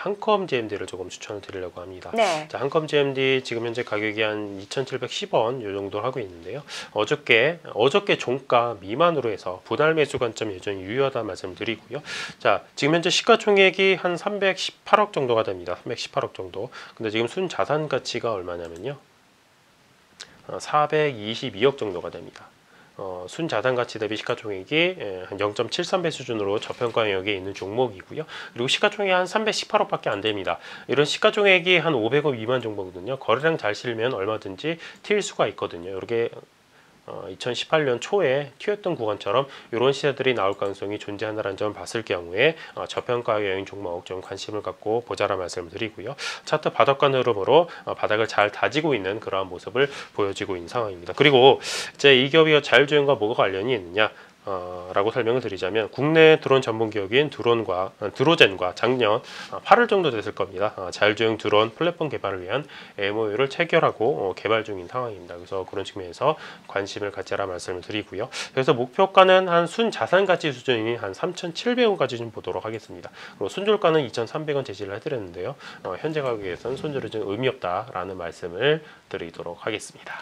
한컴 GMD를 조금 추천을 드리려고 합니다. 네. 자, 한컴 GMD 지금 현재 가격이 한 2,710원 요 정도 하고 있는데요. 어저께 어저께 종가 미만으로 해서 분할 매수 관점 여전히 유효하다 말씀드리고요. 자, 지금 현재 시가총액이 한 318억 정도가 됩니다. 318억 정도. 근데 지금 순 자산 가치가 얼마냐면요. 어, 422억 정도가 됩니다. 어, 순 자산 가치 대비 시가총액이 예, 한 0.73배 수준으로 저평가 영역에 있는 종목이고요. 그리고 시가총액이 한 318억밖에 안 됩니다. 이런 시가총액이 한 500억 미만 정도거든요. 거래량 잘 실면 얼마든지 튈 수가 있거든요. 이렇게 어, 2018년 초에 튀었던 구간처럼 이런 시세들이 나올 가능성이 존재한다는 점을 봤을 경우에 어, 저평가 여행 종목 좀 관심을 갖고 보자라 말씀을 드리고요. 차트 바닥간 흐름으로 어, 바닥을 잘 다지고 있는 그러한 모습을 보여지고 있는 상황입니다. 그리고 이제 이 기업이 자율주행과 뭐가 관련이 있느냐? 어, 라고 설명을 드리자면 국내 드론 전문 기업인 드론과 어, 드로젠과 작년 어, 8월 정도 됐을 겁니다. 어, 자율주행 드론 플랫폼 개발을 위한 MOU를 체결하고 어, 개발 중인 상황입니다. 그래서 그런 측면에서 관심을 갖자라 말씀을 드리고요. 그래서 목표가는 한 순 자산 가치 수준인 한 3,700원까지 좀 보도록 하겠습니다. 그리고 순졸가는 2,300원 제시를 해드렸는데요. 어, 현재 가격에선 손절은 좀 의미 없다라는 말씀을 드리도록 하겠습니다.